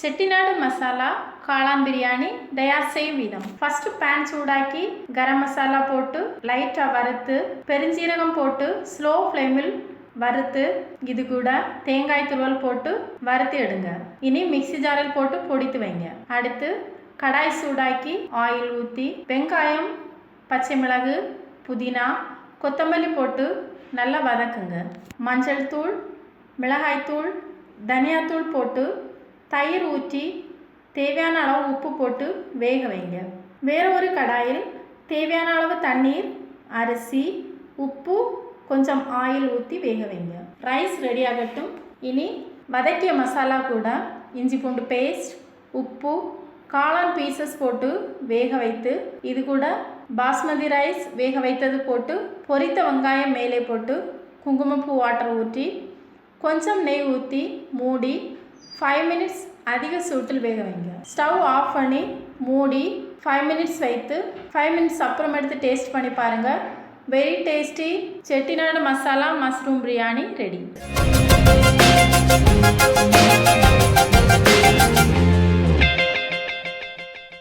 செட்டிநாடு மசாலா காளான் பிரியாணி தயார் செய்யும் விதம். ஃபர்ஸ்ட் பேன் சூடாக்கி கரம் மசாலா போட்டு லைட்டாக வறுத்து பெருஞ்சீரகம் போட்டு ஸ்லோ ஃப்ளேமில் வறுத்து இது கூட தேங்காய் துருவல் போட்டு வறுத்து எடுங்க. இனி மிக்ஸி ஜாரில் போட்டு பொடித்து வைங்க. அடுத்து கடாய் சூடாக்கி ஆயில் ஊற்றி வெங்காயம் பச்சை மிளகு புதினா கொத்தமல்லி போட்டு நல்லா வதக்குங்க. மஞ்சள் தூள் மிளகாய்த்தூள் தனியாத்தூள் போட்டு தயிர் ஊற்றி தேவையான அளவு உப்பு போட்டு வேக வைங்க. வேறு ஒரு கடாயில் தேவையான அளவு தண்ணீர் அரிசி உப்பு கொஞ்சம் ஆயில் ஊற்றி வேக வைங்க. ரைஸ் ரெடி ஆகட்டும். இனி வதக்கிய மசாலா கூட இஞ்சி பூண்டு பேஸ்ட் உப்பு காளான் பீசஸ் போட்டு வேக வைத்து இது கூட பாஸ்மதி ரைஸ் வேக வைத்தது போட்டு பொரித்த வெங்காயம் மேலே போட்டு குங்குமப்பூ வாட்டர் ஊற்றி கொஞ்சம் நெய் ஊற்றி மூடி ஃபைவ் மினிட்ஸ் அதிக சூட்டில் வேக வைங்க. ஸ்டவ் ஆஃப் பண்ணி மூடி ஃபைவ் மினிட்ஸ் வைத்து ஃபைவ் மினிட்ஸ் அப்புறம் எடுத்து டேஸ்ட் பண்ணி பாருங்கள் very tasty Chettinad masala mushroom biryani ready